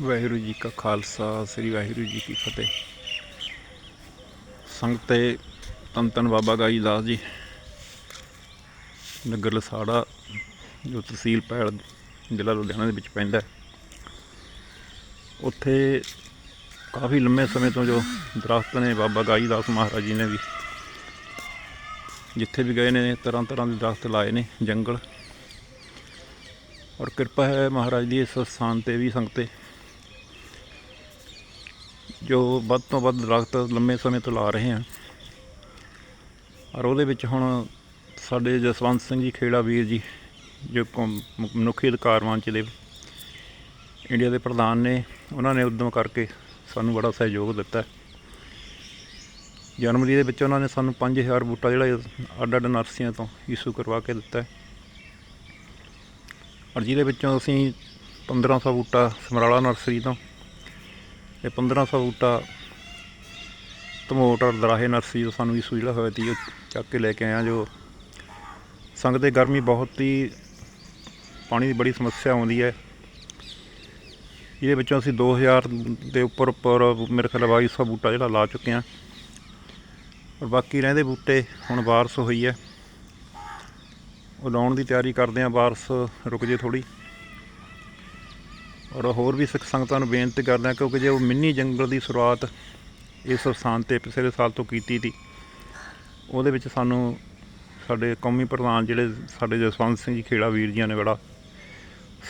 ਵਾਹਿਗੁਰੂ ਜੀ ਕਾ ਖਾਲਸਾ, ਸ੍ਰੀ ਵਾਹਿਗੁਰੂ ਜੀ ਕੀ ਫਤਿਹ। ਸੰਗਤੇ ਤਨ ਧੰਨ ਬਾਬਾ ਗਾਈ ਦਾਸ ਜੀ। ਨਗਰ ਲਸਾੜਾ, ਜੋ ਤਹਿਸੀਲ ਪੈਲ, ਜ਼ਿਲ੍ਹਾ ਲੁਧਿਆਣਾ ਦੇ ਵਿੱਚ ਪੈਂਦਾ ਉੱਥੇ ਕਾਫੀ ਲੰਮੇ ਸਮੇਂ ਤੋਂ ਜੋ ਦਰਖਤ ਨੇ ਬਾਬਾ ਗਾਈ ਦਾਸ ਮਹਾਰਾਜ ਜੀ ਨੇ ਵੀ, ਜਿੱਥੇ ਵੀ ਗਏ ਨੇ, ਤਰ੍ਹਾਂ ਤਰ੍ਹਾਂ ਦੇ ਦਰਖਤ ਲਾਏ ਨੇ, ਜੰਗਲ। ਔਰ ਕਿਰਪਾ ਹੈ ਮਹਾਰਾਜ ਦੀ ਇਸ ਸਥਾਨ ਤੇ ਵੀ ਸੰਗਤੇ ਜੋ ਵੱਧ ਤੋਂ ਵੱਧ ਦਰਖਤ ਲੰਮੇ ਸਮੇਂ ਤੋਂ ਲਾ ਰਹੇ ਹਾਂ ਔਰ ਉਹਦੇ ਵਿੱਚ ਹੁਣ ਸਾਡੇ ਜਸਵੰਤ ਸਿੰਘ ਜੀ, ਖੇੜਾ ਵੀਰ ਜੀ, ਜੋ ਕੌਮ- ਮਨੁੱਖੀ ਅਧਿਕਾਰ ਮੰਚ ਦੇ ਇੰਡੀਆ ਦੇ ਪ੍ਰਧਾਨ ਨੇ, ਉਹਨਾਂ ਨੇ ਉਦੋਂ ਕਰਕੇ ਸਾਨੂੰ ਬੜਾ ਸਹਿਯੋਗ ਦਿੱਤਾ ਹੈ। ਜਨਵਰੀ ਦੇ ਵਿੱਚ ਉਹਨਾਂ ਨੇ ਸਾਨੂੰ 5000 ਬੂਟਾ ਜਿਹੜਾ ਅੱਡ ਅੱਡ ਨਰਸੀਆਂ ਤੋਂ ਇਸ਼ੂ ਕਰਵਾ ਕੇ ਦਿੱਤਾ ਔਰ ਜਿਹਦੇ ਵਿੱਚੋਂ ਅਸੀਂ 1500 ਬੂਟਾ ਸਮਰਾਲਾ ਨਰਸਰੀ ਤੋਂ ਤੇ 1500 ਬੂਟਾ ਧਮੋਟ ਔਰ ਦਰਾਹੇ ਨਰਸਰੀ ਤੋਂ ਸਾਨੂੰ ਇਸ਼ੂ ਜਿਹੜਾ ਹੋਇਆ ਸੀ ਉਹ ਚੱਕ ਕੇ ਲੈ ਕੇ ਆਇਆ ਜੋ ਸੰਗਤ ਦੇ ਗਰਮੀ ਬਹੁਤ ਹੀ ਪਾਣੀ ਦੀ ਬੜੀ ਸਮੱਸਿਆ ਆਉਂਦੀ ਹੈ। ਇਹਦੇ ਵਿੱਚੋਂ ਅਸੀਂ 2000 ਦੇ ਉੱਪਰ ਉੱਪਰ ਮੇਰੇ ਖਿਆਲ 2200 ਬੂਟਾ ਜਿਹੜਾ ਲਾ ਚੁੱਕੇ ਹਾਂ। ਔਰ ਬਾਕੀ ਰਹਿੰਦੇ ਬੂਟੇ ਹੁਣ ਬਾਰਿਸ਼ ਹੋਈ ਹੈ। ਉਹ ਲਾਉਣ ਦੀ ਤਿਆਰੀ ਕਰਦੇ ਹਾਂ, ਬਾਰਿਸ਼ ਰੁਕ ਜੇ ਥੋੜੀ ਔਰ ਹੋਰ ਵੀ ਸਿੱਖ ਸੰਗਤਾਂ ਨੂੰ ਬੇਨਤੀ ਕਰਦੇ ਹਾਂ ਕਿਉਂਕਿ ਜੇ ਉਹ ਮਿੰਨੀ ਜੰਗਲ ਦੀ ਸ਼ੁਰੂਆਤ ਇਸ ਸਥਾਨ ਤੇ ਪਿਛਲੇ ਸਾਲ ਤੋਂ ਕੀਤੀ ਸੀ, ਉਹਦੇ ਵਿੱਚ ਸਾਨੂੰ ਸਾਡੇ ਕੌਮੀ ਪ੍ਰਧਾਨ ਜਿਹੜੇ ਸਾਡੇ ਜਸਵੰਤ ਸਿੰਘ ਜੀ ਖੇੜਾ ਵੀਰ ਜੀਆਂ ਨੇ ਬੜਾ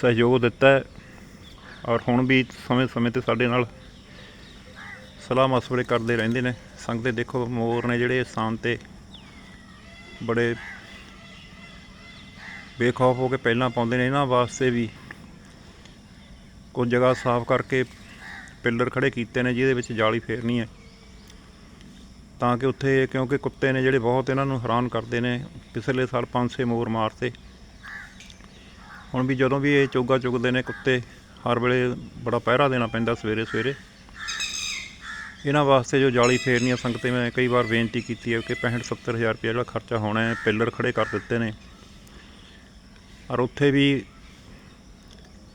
ਸਹਿਯੋਗ ਦਿੱਤਾ ਹੈ ਔਰ ਹੁਣ ਵੀ ਸਮੇਂ-ਸਮੇਂ ਤੇ ਸਾਡੇ ਨਾਲ ਸਲਾਹ ਮਸ਼ਵਰੇ ਕਰਦੇ ਰਹਿੰਦੇ ਨੇ। ਸੰਗਤੇ ਦੇਖੋ ਮੋਰ ਨੇ ਜਿਹੜੇ ਸਥਾਨ ਤੇ ਬੜੇ ਬੇਖੌਫ ਹੋ ਕੇ ਪਹਿਲਾਂ ਪਾਉਂਦੇ ਨੇ, ਇਹਨਾਂ ਵਾਸਤੇ ਵੀ ਕੁਝ ਜਗ੍ਹਾ ਸਾਫ਼ ਕਰਕੇ ਪਿੱਲਰ ਖੜੇ ਕੀਤੇ ਨੇ ਜਿਹਦੇ ਵਿੱਚ ਜਾਲੀ ਫੇਰਨੀ ਹੈ। ਤਾਂ ਕਿ ਉੱਥੇ, ਕਿਉਂਕਿ ਕੁੱਤੇ ਨੇ ਜਿਹੜੇ ਬਹੁਤ ਇਹਨਾਂ ਨੂੰ ਹੈਰਾਨ ਕਰਦੇ ਨੇ, ਪਿਛਲੇ ਸਾਲ ਪੰਜ ਛੇ ਮੋਰ ਮਾਰਤੇ। ਹੁਣ ਵੀ ਜਦੋਂ ਵੀ ਇਹ ਚੋਗਾ ਚੁਗਦੇ ਨੇ ਕੁੱਤੇ, ਹਰ ਵੇਲੇ ਬੜਾ ਪਹਿਰਾ ਦੇਣਾ ਪੈਂਦਾ ਸਵੇਰੇ ਸਵੇਰੇ। ਇਹਨਾਂ ਵਾਸਤੇ ਜੋ ਜਾਲੀ ਫੇਰਨੀ ਆ ਸੰਗਤੇ, ਮੈਂ ਕਈ ਵਾਰ ਬੇਨਤੀ ਕੀਤੀ ਹੈ ਕਿ 65 70000 ਰੁਪਏ ਜਿਹੜਾ ਖਰਚਾ ਹੋਣਾ ਹੈ, ਪਿੱਲਰ ਖੜੇ ਕਰ ਦਿੱਤੇ ਨੇ। ਔਰ ਉੱਥੇ ਵੀ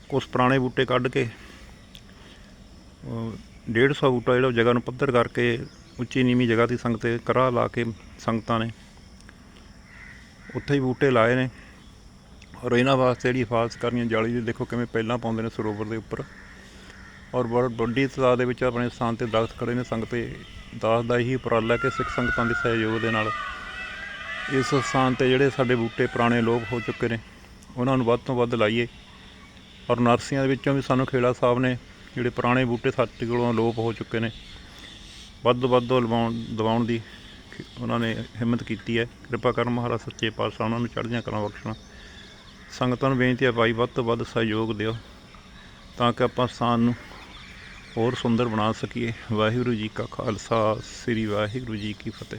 ਕੁਝ ਪੁਰਾਣੇ ਬੂਟੇ ਕੱਢ ਕੇ, ਅਹ 150 ਬੂਟਾ ਜਿਹੜਾ ਉਹ ਜਗ੍ਹਾ ਨੂੰ ਪੱਧਰ ਕਰਕੇ ਉੱਚੀ ਨੀਵੀਂ ਜਗ੍ਹਾ ਦੀ ਸੰਗਤ 'ਤੇ ਕਰਾ ਲਾ ਕੇ ਸੰਗਤਾਂ ਨੇ ਉੱਥੇ ਹੀ ਬੂਟੇ ਲਾਏ ਨੇ। ਔਰ ਇਹਨਾਂ ਵਾਸਤੇ ਜਿਹੜੀ ਹਿਫਾਜ਼ਤ ਕਰਨੀਆਂ ਜਾਲੀ ਦੀ ਦੇਖੋ ਕਿਵੇਂ ਪਹਿਲਾਂ ਪਾਉਂਦੇ ਨੇ ਸਰੋਵਰ ਦੇ ਉੱਪਰ। ਔਰ ਬਹੁਤ ਵੱਡੀ ਤਾਦਾਦ ਦੇ ਵਿੱਚ ਆਪਣੇ ਸਥਾਨ ਤੇ ਦਰਖਤ ਖੜੇ ਨੇ, ਸੰਗਤੇ ਦਾਸ ਦਾ ਇਹੀ ਉਪਰਾਲਾ ਕਿ ਸਿੱਖ ਸੰਗਤਾਂ ਦੇ ਸਹਿਯੋਗ ਦੇ ਨਾਲ ਇਸ ਸਥਾਨ ਤੇ ਜਿਹੜੇ ਸਾਡੇ ਬੂਟੇ ਪੁਰਾਣੇ ਲੋਪ ਹੋ ਚੁੱਕੇ ਨੇ, ਉਹਨਾਂ ਨੂੰ ਵੱਧ ਤੋਂ ਵੱਧ ਲਾਈਏ। ਔਰ ਨਰਸੀਆਂ ਦੇ ਵਿੱਚੋਂ ਵੀ ਸਾਨੂੰ ਖੇੜਾ ਸਾਹਿਬ ਨੇ ਜਿਹੜੇ ਪੁਰਾਣੇ ਬੂਟੇ ਸਾਡੇ ਕੋਲੋਂ ਲੋਪ ਹੋ ਚੁੱਕੇ ਨੇ, ਵੱਧ ਤੋਂ ਵੱਧ ਲਵਾਉਣ, ਦਵਾਉਣ ਦੀ ਉਹਨਾਂ ਨੇ ਹਿੰਮਤ ਕੀਤੀ ਹੈ। ਕਿਰਪਾ ਕਰਨ ਮਹਾਰਾਜ, ਸੱਚੇ ਪਾਤਸ਼ਾਹ ਉਹਨਾਂ ਨੂੰ ਚੜ੍ਹਦੀਆਂ ਕਲਾਂ ਬਖਸ਼ਣਾ। ਸੰਗਤਾਂ ਨੂੰ ਬੇਨਤੀ ਹੈ ਭਾਈ, ਵੱਧ ਤੋਂ ਵੱਧ ਸਹਿਯੋਗ ਦਿਓ, ਤਾਂ ਕਿ ਆਪਾਂ ਸਥਾਨ ਨੂੰ ਹੋਰ ਸੁੰਦਰ ਬਣਾ ਸਕੀਏ। ਵਾਹਿਗੁਰੂ ਜੀ ਕਾ ਖਾਲਸਾ, ਸ੍ਰੀ ਵਾਹਿਗੁਰੂ ਜੀ ਕੀ ਫਤਿਹ।